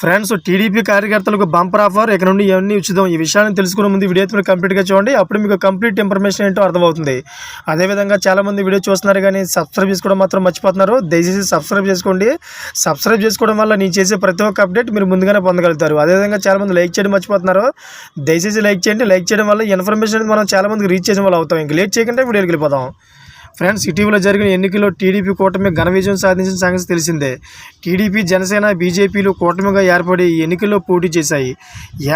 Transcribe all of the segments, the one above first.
Friends TDP కార్యకర్తలకు bumper offer. ఇక నుండి ఇవన్నీ ఉచితం. ఈ విషయాన్ని తెలుసుకునే ముందు వీడియో అయితే కంప్లీట్గా చూడండి. అప్పుడు మీకు కంప్లీట్ ఇన్ఫర్మేషన్ ఏంటో అర్థమవుతుంది. అదేవిధంగా చాలామంది వీడియో చూస్తున్నారు కానీ సబ్స్క్రైబ్ చేసుకోవడం మాత్రం మర్చిపోతున్నారు. దయచేసి సబ్స్క్రైబ్ చేసుకోండి. సబ్స్క్రైబ్ చేసుకోవడం వల్ల నేను చేసే ప్రతి ఒక్క అప్డేట్ మీరు ముందుగానే పొందగలుగుతారు. అదేవిధంగా చాలామంది లైక్ చేయడం మర్చిపోతున్నారు. దయచేసి లైక్ చేయండి. లైక్ చేయడం వల్ల ఇన్ఫర్మేషన్ మనం చాలామందికి రీచ్ చేసిన వాళ్ళు అవుతాం. ఇంక లేట్ చేయకుండా వీడియోకి వెళ్ళిపోదాం. ఫ్రెండ్స్ ఇటీవల జరిగిన ఎన్నికల్లో టీడీపీ కూటమి ఘన విజయం సాధించిన సంగతి తెలిసిందే. టీడీపీ జనసేన బీజేపీలు కూటమిగా ఏర్పడి ఈ ఎన్నికల్లో పోటీ చేశాయి.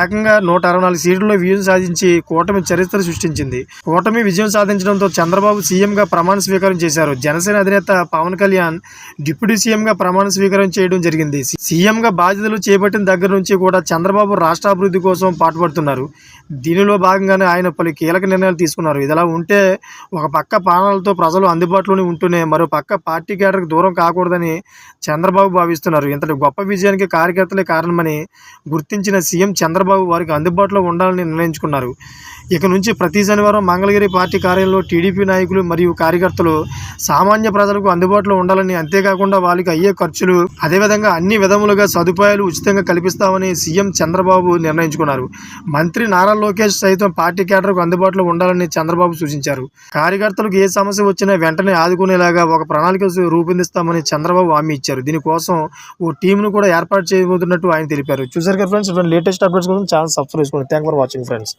ఏకంగా నూట అరవై నాలుగు సీట్లలో విజయం సాధించి కూటమి చరిత్ర సృష్టించింది. కూటమి విజయం సాధించడంతో చంద్రబాబు సీఎంగా ప్రమాణ స్వీకారం చేశారు. జనసేన అధినేత పవన్ కళ్యాణ్ డిప్యూటీ సీఎంగా ప్రమాణ స్వీకారం చేయడం జరిగింది. సీఎంగా బాధ్యతలు చేపట్టిన దగ్గర నుంచి కూడా చంద్రబాబు రాష్ట్రాభివృద్ధి కోసం పాటుపడుతున్నారు. దీనిలో భాగంగానే ఆయన పలు కీలక నిర్ణయాలు తీసుకున్నారు. ఇదిలా ఉంటే ఒక పక్క పానాలతో ప్రజలు అందుబాటులోనే ఉంటూనే మరో పక్క పార్టీ కేడర్కి దూరం కాకూడదని చంద్రబాబు భావిస్తున్నారు. ఇంతటి గొప్ప విజయానికి కార్యకర్తలే కారణమని గుర్తించిన సీఎం చంద్రబాబు వారికి అందుబాటులో ఉండాలని నిర్ణయించుకున్నారు. ఇక నుంచి ప్రతి శనివారం మంగళగిరి పార్టీ కార్యాలయంలో టీడీపీ నాయకులు మరియు కార్యకర్తలు సామాన్య ప్రజలకు అందుబాటులో ఉండాలని అంతేకాకుండా వాళ్ళకి అయ్యే ఖర్చులు అదేవిధంగా అన్ని విధములుగా సదుపాయాలు ఉచితంగా కల్పిస్తామని సీఎం చంద్రబాబు నిర్ణయించుకున్నారు. మంత్రి నారా లోకేష్ సైతం పార్టీ కేటర్కు అందుబాటులో ఉండాలని చంద్రబాబు సూచించారు. కార్యకర్తలకు ఏ సమస్య వచ్చినా వెంటనే ఆదుకునేలాగా ఒక ప్రణాళిక రూపొందిస్తామని చంద్రబాబు హామీ ఇచ్చారు. దీనికోసం ఓ టీంను కూడా ఏర్పాటు చేయబోతున్నట్టు ఆయన తెలిపారు. చూసారు కదా ఫ్రెండ్స్ లేటెస్ట్ అప్డేట్స్ కోసం ఛానల్ సబ్స్క్రైబ్ చేసుకోండి. Thank for watching friends